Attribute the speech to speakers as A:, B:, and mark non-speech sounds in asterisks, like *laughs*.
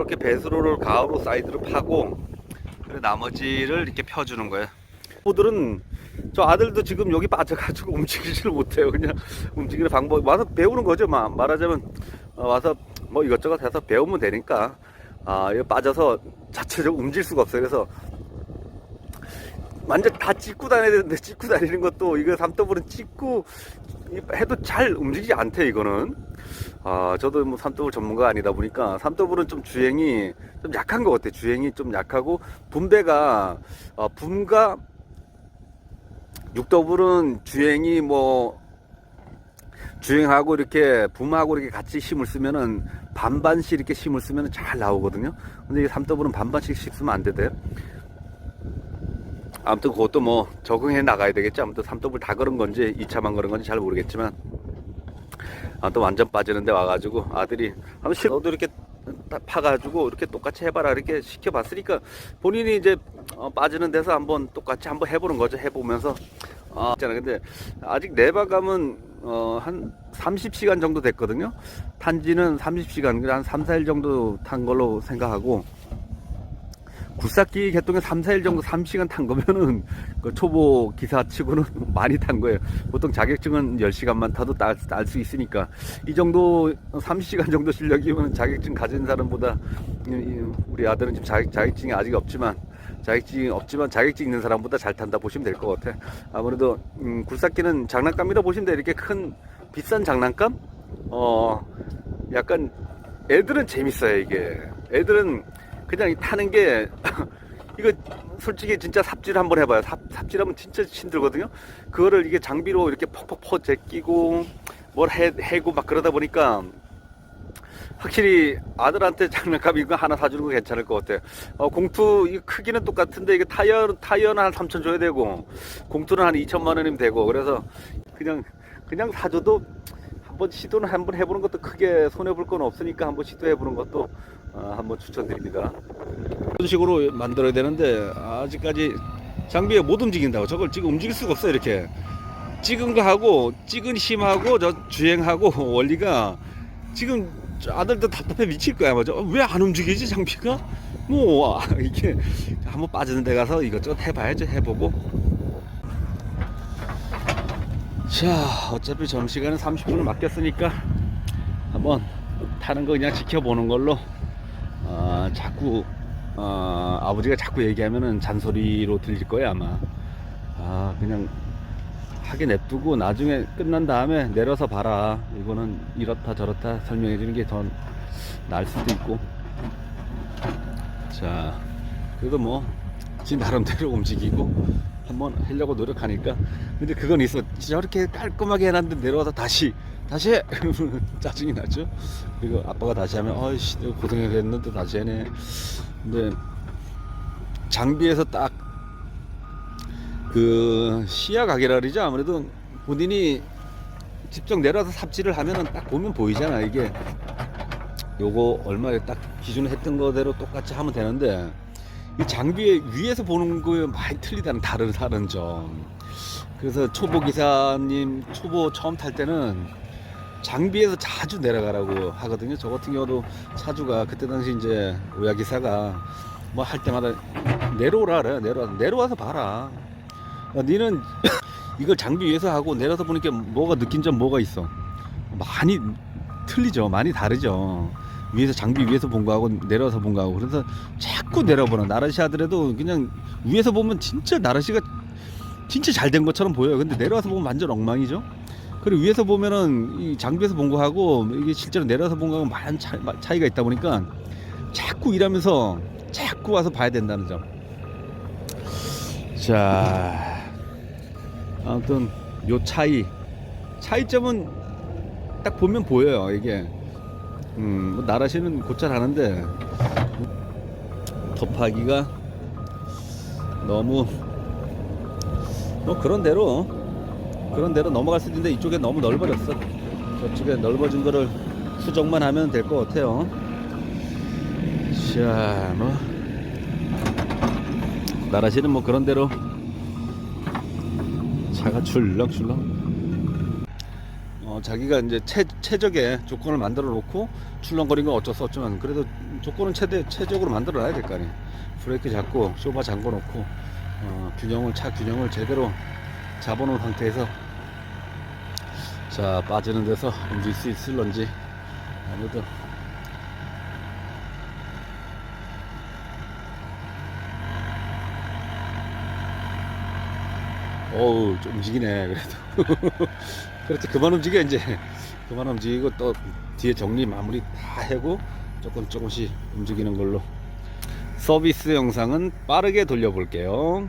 A: 이렇게 배수로를 가으로 사이드로 파고 그리고 나머지를 이렇게 펴주는 거예요. 부들은 저 아들도 지금 여기 빠져가지고 *laughs* 움직이지를 못해요. 그냥 움직이는 방법 와서 배우는 거죠. 마- 말하자면 어, 와서 뭐 이것저것 해서 배우면 되니까 아 빠져서 자체적으로 움직일 수가 없어요. 그래서 완전 다 찍고 다녀야 되는데 찍고 다니는 것도 이거 삼더블은 찍고 해도 잘 움직이지 않대 이거는. 아 저도 뭐 삼더블 전문가 아니다 보니까 삼더블은 좀 주행이 좀 약한 것 같아. 주행이 좀 약하고 분배가 어, 분과 육더블은 주행이 뭐 주행하고 이렇게 붐하고 이렇게 같이 힘을 쓰면은 반반씩 이렇게 힘을 쓰면은 잘 나오거든요. 근데 이 삼더블은 반반씩 쓰면 안 되대 아무튼 그것도 뭐 적응해 나가야 되겠죠. 아무튼 삼더블 다 그런 건지 2차만 그런 건지 잘 모르겠지만 아무튼 완전 빠지는데 와가지고 아들이 한번 실 너도 이렇게 딱 파가지고 이렇게 똑같이 해봐라 이렇게 시켜봤으니까 본인이 이제 어, 빠지는 데서 한번 똑같이 한번 해보는 거죠. 해보면서 아, 있잖아. 근데 아직 내바감은 어, 한 30시간 정도 됐거든요. 탄지는 30시간, 한 3, 4일 정도 탄 걸로 생각하고 굴삭기 개통에 3, 4일 정도 3시간 탄 거면은 그 초보 기사 치고는 *laughs* 많이 탄 거예요. 보통 자격증은 10시간만 타도 딸 수 있으니까 이 정도 30시간 정도 실력이면 자격증 가진 사람보다 우리 아들은 지금 자격, 자격증이 아직 없지만 자격증이 없지만 자격증 있는 사람보다 잘 탄다 보시면 될 것 같아. 아무래도 음, 굴삭기는 장난감이라 보시면 돼. 이렇게 큰 비싼 장난감? 어 약간 애들은 재밌어요 이게. 애들은 그냥 이 타는 게 *laughs* 이거 솔직히 진짜 삽질 한번 해봐요. 삽, 삽질하면 진짜 힘들거든요. 그거를 이게 장비로 이렇게 퍽퍽퍽 제끼고 뭘 해, 해고 막 그러다 보니까 확실히 아들한테 장난감 이거 하나 사주는 거 괜찮을 것 같아요. 어, 공투 이 크기는 똑같은데 이게 타이어 타이어는 한 3천 줘야 되고 공투는 한 2천만 원이면 되고 그래서 그냥 그냥 사줘도 한번 시도는 한번 해보는 것도 크게 손해 볼 건 없으니까 한번 시도해 보는 것도 어, 한번 추천드립니다. 이런 식으로 만들어야 되는데 아직까지 장비에 못 움직인다고. 저걸 지금 움직일 수가 없어요 이렇게. 찍은 거 하고 찍은 힘하고 저 주행하고 *laughs* 원리가 지금 저 아들도 답답해 미칠 거야 맞아 왜 안 움직이지 장비가? 뭐 아, *laughs* 이게 한번 빠지는 데 가서 이것저것 해봐야죠 해보고. 자 어차피 점심시간은 30분을 맡겼으니까 한번 타는 거 그냥 지켜보는 걸로 어, 자꾸 어, 아버지가 자꾸 얘기하면은 잔소리로 들릴 거예요 아마. 아 그냥 하게 냅두고 나중에 끝난 다음에 내려서 봐라. 이거는 이렇다 저렇다 설명해 주는 게 더 나을 수도 있고. 자 그래도 뭐 지 나름대로 움직이고 한번 하려고 노력하니까. 근데 그건 있어. 저렇게 깔끔하게 해놨는데 내려와서 다시 다시 해. *laughs* 짜증이 나죠? 그리고 아빠가 다시 하면 어이씨 고생했는데 다시 해네. 근데 장비에서 딱 그 시야 각이라 그러죠? 아무래도 본인이 직접 내려서 삽질을 하면은 딱 보면 보이잖아 이게. 요거 얼마에 딱 기준에 했던 거대로 똑같이 하면 되는데 이 장비 위에서 보는 거에 많이 틀리다는 다른 다른 점 그래서 초보 기사님 초보 처음 탈 때는 장비에서 자주 내려가라고 하거든요. 저 같은 경우도 차주가 그때 당시 이제 오야 기사가 뭐 할 때마다 내려오라 그래 내려와 내려와서 봐라. 야, 니는 *laughs* 이걸 장비 위에서 하고 내려서 보니까 뭐가 느낀 점 뭐가 있어? 많이 틀리죠. 많이 다르죠. 위에서 장비 위에서 본 거하고 내려서 본 거하고. 그래서 자꾸 내려보는 나라시 하더라도 그냥 위에서 보면 진짜 나라시가 진짜 잘 된 것처럼 보여요. 근데 내려와서 보면 완전 엉망이죠 그리고 위에서 보면은 이 장비에서 본 거하고 이게 실제로 내려서 본 거하고 많은 차, 차이가 있다 보니까 자꾸 일하면서 자꾸 와서 봐야 된다는 점. 자, 아무튼 요 차이 차이점은 딱 보면 보여요 이게. 음, 뭐 나라시는 곧잘 하는데 덮하기가 너무 뭐 그런 대로 그런 대로 넘어갈 수 있는데 이쪽에 너무 넓어졌어. 저쪽에 넓어진 거를 수정만 하면 될 것 같아요. 자, 뭐 나라시는 뭐 그런 대로 차가 출렁출렁. 어, 어, 자기가 이제 최, 최적의 조건을 만들어 놓고 출렁거린 건 어쩔 수 없지만 그래도 조건은 최대 최적으로 만들어 놔야 될 거 아니에요. 브레이크 잡고 쇼바 잠궈 놓고 어, 균형을 차 균형을 제대로 잡아 놓은 상태에서 자 빠지는 데서 움직일 수 있을런지 아무래도 어우 좀 움직이네 그래도. *laughs* 그렇지 그만 움직여 이제. 그만 움직이고 또 뒤에 정리 마무리 다 하고 조금 조금씩 움직이는 걸로. 서비스 영상은 빠르게 돌려볼게요